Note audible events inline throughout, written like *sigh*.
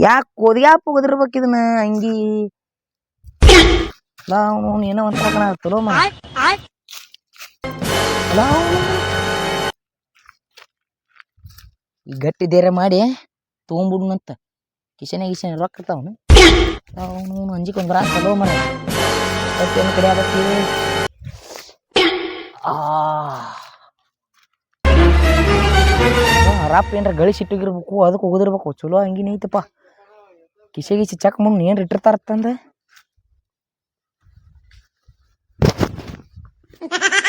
ಯಾಕೆ ಕೋದಿಯಾಪ ಒದಿರ್ಬೇಕು ಇದನ್ನ ಅಂಗಿ? ಅವನು ಏನೋ ಒಂಥರ ಕಣ ಚಲೋ ಈ ಗಟ್ಟಿ ಧೈರ್ಯ ಮಾಡಿ ತೊಗೊಂಬಿಡ್ನಂತ ಕಿಶನೆ ಕಿಶನೆ ರೊಕ್ಕ ಇರ್ತಾವನು. ಅವನು ಬರ ಚಲೋ ಮಾಡಿ ಕಡೆ ಆಗತ್ತಿ ಆ. ರಾಪ್ ಏನ್ರ ಗಳಿಸಿಟ್ಟಿಗಿರ್ಬೇಕು ಅದಕ್ಕೆ ಹೋಗಿರ್ಬೇಕು ಚಲೋ ಹಂಗಿನ ಐತಪ್ಪ ಕಿಸೆ ಗಿಸಿ ಚೆಕ್ ಮುಂದೆ ಏನ್ ಇಟ್ಟಿರ್ತಾರತ್ತಂದ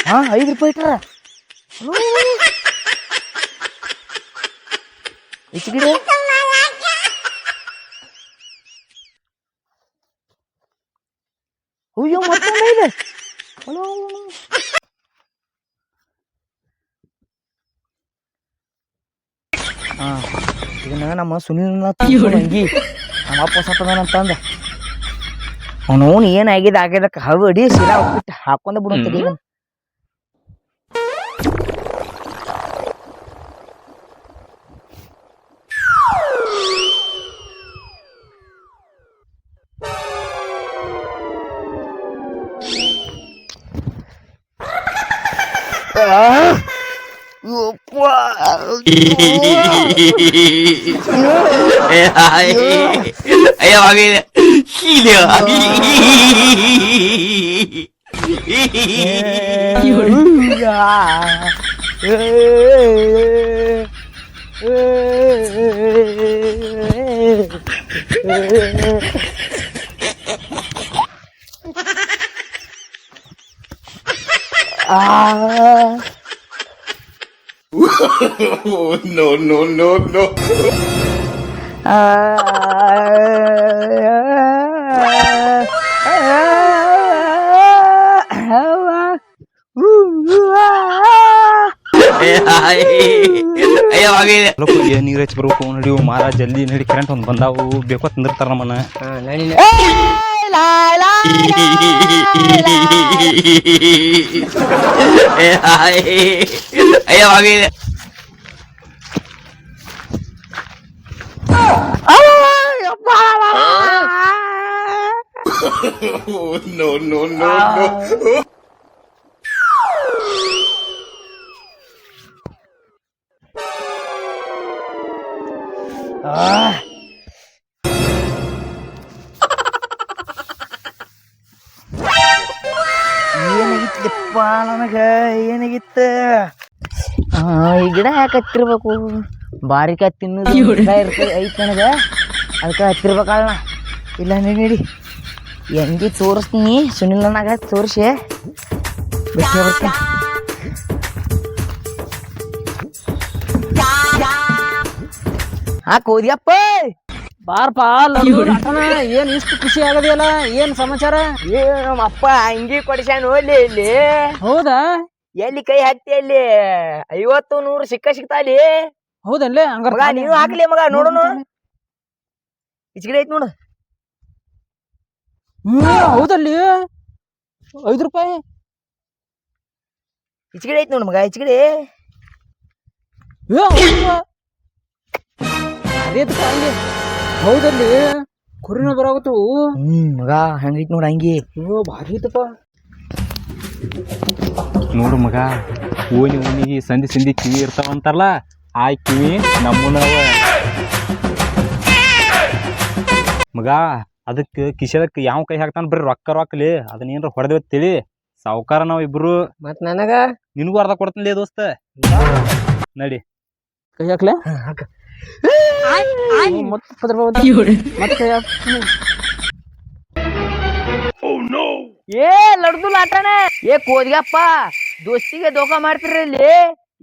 ಹಾ, ಐದು ರೂಪಾಯಿ ಇಟ್ಟಾರ ಇಚ್ಗಿಡೆ ಅಯ್ಯೋ ಮತ್ತೊಂದು ಐದು ಹಲೋ ಹಾ. ಇದನ್ನ ನಮ್ಮ ಸುನಿಲ್ ಅಂಗಿ ನಮ್ಮ ಅಪ್ಪ ಸತ್ತದಾನಂತಂದ ಅವನು ಏನಾಗಿದೆ ಆಗ್ಯದಕ್ಕ ಹವಡಿ ಸೀದಾ ಹೋಗ್ಬಿಟ್ಟು ಹಾಕೊಂಡ 哇！哎呀，哎呀，妈个的，细的啊！哎呀！No, no, no, no. ನೀರು ಹಚ್ಚಿ ಬರ್ಬೇಕು ನಡಿವು ಮಾರ ಜಲ್ದಿ ನಡಿ ಕರೆಂಟ್ ಒಂದು ಬಂದಾವು ಬೇಕೋ ತಂದಿರ್ತಾರ ನಮ್ಮನ್ನ Ay, ay, bakit? Oh, no, no, no, no. ಏನಾಗಿತ್ತಪ್ಪ ಗಿಡ ಯಾಕೆ ಹತ್ತಿರ್ಬೇಕು ಬಾರಿಕ ತಿನ್ನೋದು ಇರ್ತದೆ ಐತ್ ನನಗೆ. ಅದಕ್ಕೆ ಹತ್ತಿರ್ಬೇಕಲ್ಲ. ಇಲ್ಲ ನೀಡಿ. ಹೆಂಗಿ ತೋರಿಸ್ತೀನಿ. ಸುನಿಲ್ ನನಗ ತೋರಿಸಿ. ಬಿಟ್ಟೆ ಬರ್ತೀನಿ. ಹಾ ಹೋದ್ಯಪ್ಪ ಬಾರ್ಪಾ ಏನ್ ಇಷ್ಟು ಖುಷಿ ಆಗದಿಲ್ಲ ಏನ್ ಸಮಾಚಾರ? ಏ ನಮ್ಮ ಅಪ್ಪ ಅಂಗಿ ಕೊಡಿಸ್ಯಾನ ಹೋಗ್ಲಿ ಇಲ್ಲಿ. ಹೌದಾ? ಎಲ್ಲಿ ಕೈ ಹಾಕ್ತಿ ಅಲ್ಲಿ? ಐವತ್ತು ನೂರು ಸಿಕ್ಕ ಸಿಕ್ತಾಲಿ ಹೌದನ್ಲೇ ಹಂಗಾರ ಮಗ ನೀನು ಹಾಕ್ಲಿ ಮಗ ನೋಡು ಇಚ್ಕಡೆ ಐತ್ ನೋಡು. ಹೌದಲ್ಲಿ? ಐದು ರೂಪಾಯಿ? ಇಚ್ಕಡೆ ಐತ್ ನೋಡು ಮಗ ಇಚ್ಕಡೆ ಏ, ಹೌದಾ? ಅದೇ ತಪ್ಪ ಹಂಗೆ. ಹೌದಲ್ಲಿ? ಕುರಿನ ಬರಾಗತ್ತು ಹ್ಮ್ ಮಗ ಹಂಗೈತ್ ನೋಡು ಹಂಗಿ. ಅಯ್ಯೋ ಭಾರಿ ಐತಪ್ಪ. ನೋಡು ಮಗ. ಓನಿ ಓನಿಗೆ ಸಂಧಿ ಸಂಧಿ ಕಿವಿ ಇರ್ತಾವಂತಾರಲ್ಲ ಆ ಕಿವಿ ನಮ್ಮನವ ಮಗ ಅದಕ್ಕೆ ಕಿಶದಕ್ಕೆ ಯಾವ ಕೈ ಹಾಕ್ತಾನ ಬರೀ ರೊಕ್ಕ ರೊಕ್ಕಲಿ ಅದನ್ನ ಏನಾರ ಹೊಡೆದೇವ್ ತಿಳಿ ಸಾವುಕಾರ ನಾವು ಇಬ್ರು. ಮತ್ ನನಗ? ನಿನಗೂ ಅರ್ಧ ಕೊಡ್ತೀನಿ ದೋಸ್ತ. ನಡಿ. ಕೈ ಹಾಕ್ಲೆ? ಹಾಕ. ಮತ್ತೆ ಏ, ಲಡ್ದು ಲಾಟನೆ. ಏ ಕೋದ್ಗಪ್ಪ ದೋಸ್ತಿಗೆ ದೋಖ ಮಾಡ್ತಿರ್ರಿ ಇಲ್ಲಿ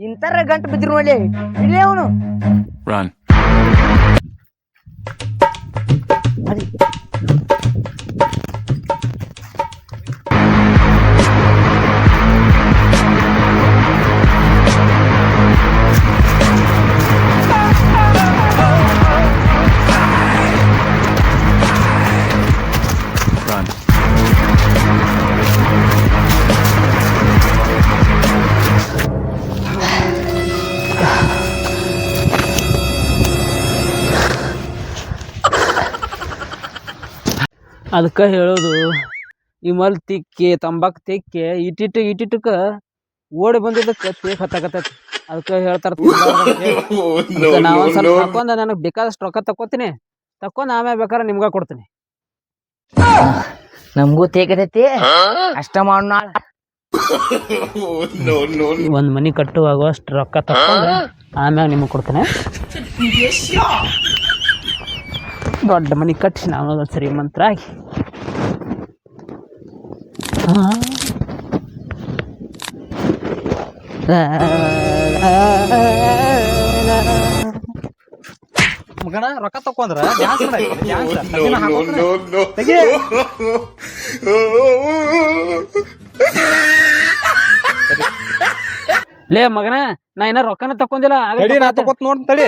ಇಂತರ ಗಂಟು ಬಿದ್ದಿರು ನೋಡಿ ಇಲ್ಲೇ ಅವನು. ಅದಕ್ಕೆ ಹೇಳೋದು ಈ ಮಲ್ ತಿಕ್ಕಿ ತಂಬಾಕು ತಿಕ್ಕಿ ಇಟ್ಟಿಟ್ಟು ಇಟ್ಟಿಟ್ಟಕ್ಕ ಓಡಿ ಬಂದಿದ್ದಕ್ಕೆ ತೇಕ್ ಹತ್ತಾಕತ್ತೈತಿ. ಅದಕ್ಕೆ ಹೇಳ್ತಾರ *laughs* Oh, no, ನಾವು ಒಂದ್ no, ಸ್ವಲ್ಪ no. ಹಾಕೊಂಡ ನನಗೆ ಬೇಕಾದಷ್ಟು ರೊಕ್ಕ ತಕ್ಕೋತೀನಿ. ತಕ್ಕೊಂಡು ಆಮೇಲೆ ಬೇಕಾದ್ರೆ ನಿಮ್ಗ ಕೊಡ್ತೀನಿ. *laughs* ನಮಗೂ ತೇಗತೈತಿ ಅಷ್ಟ ಮಾಡ್ ನಾಳ. Oh. ಒಂದ್ ಮನಿ ಕಟ್ಟುವಾಗ ಅಷ್ಟು ರೊಕ್ಕ ತಕ್ಕೊಂಡು ಆಮ್ಯಾಗ ನಿಮಗೆ ಕೊಡ್ತೇನೆ. ದೊಡ್ಡ ಮನಿ ಕಟ್ಟಿಸಿ ನಾವು ಶ್ರೀಮಂತರಾಗಿ. ಹಾ. ಮಗನ ರೊಕ್ಕ ತಕೊಂಡ್ರ dance No, no, no, no. ಲೇ ಮಗನ ನಾ ಏನ ರೊಕ್ಕನ ತಕೊಂಡಿಲ್ಲ ತಡಿ ನಾ. ತಗೋತ್ ನೋಡ್ ತಡಿ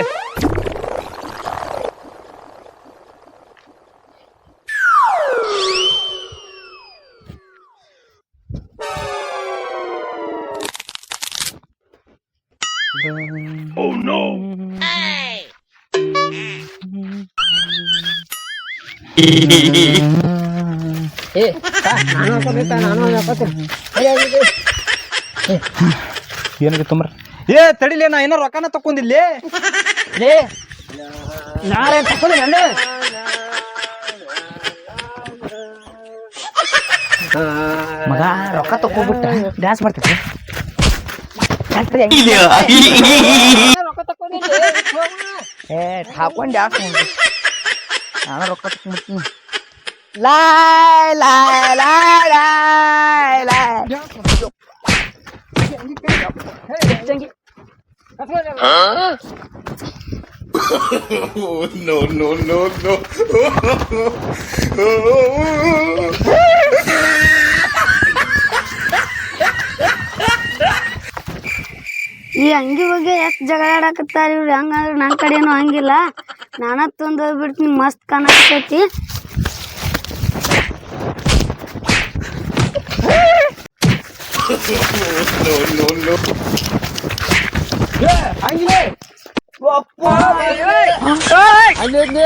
ಏ ನಾನು ಹಾಕೋತೀನಿ, ನಾನು ಹಾಕೋತೀನಿ. ಏನಾಗಿ ತುಂಬ್ರ? ಏ ತಡಿಲೇ ನಾ ಏನೋ ರೊಕ್ಕನ ತಕೊಂಡಿಲ್ಲೇ ಏ ನಾಳೆ ತಕೊಳ್ಳಿ ಅಲ್ಲೇ ಮಗ ರೊಕ್ಕ ತಕೊಂಡ್ಬಿಟ್ಟ ಡ್ಯಾನ್ಸ್ ಮಾಡ್ತೈತೆ ರೊಕ್ಕ ತಕೊಂಡಿಲ್ಲ ಏ ಹಾಕೊಂಡು ಡ್ಯಾನ್ಸ್ ನಾನು ರೊಕ್ಕ ತಕೊಂಡ್ಬಿಡ್ತೀನಿ Loy Loy Loy Loy Loy. no, no, no, no. ಈ ಅಂಗಿ ಬಗ್ಗೆ ಎಷ್ಟು ಜಗಳ ಆಡಕತ್ತಾರ ಇವ್ರು? ಹಂಗಂದ್ರೆ ನನ್ನ ಕಡೆನೂ ಹಂಗಿಲ್ಲ. ನಾನ ತಂದು ಹೋಗ್ಬಿಡ್ತೀನಿ ಮಸ್ತ್ no. ಅಲ್ಲಿ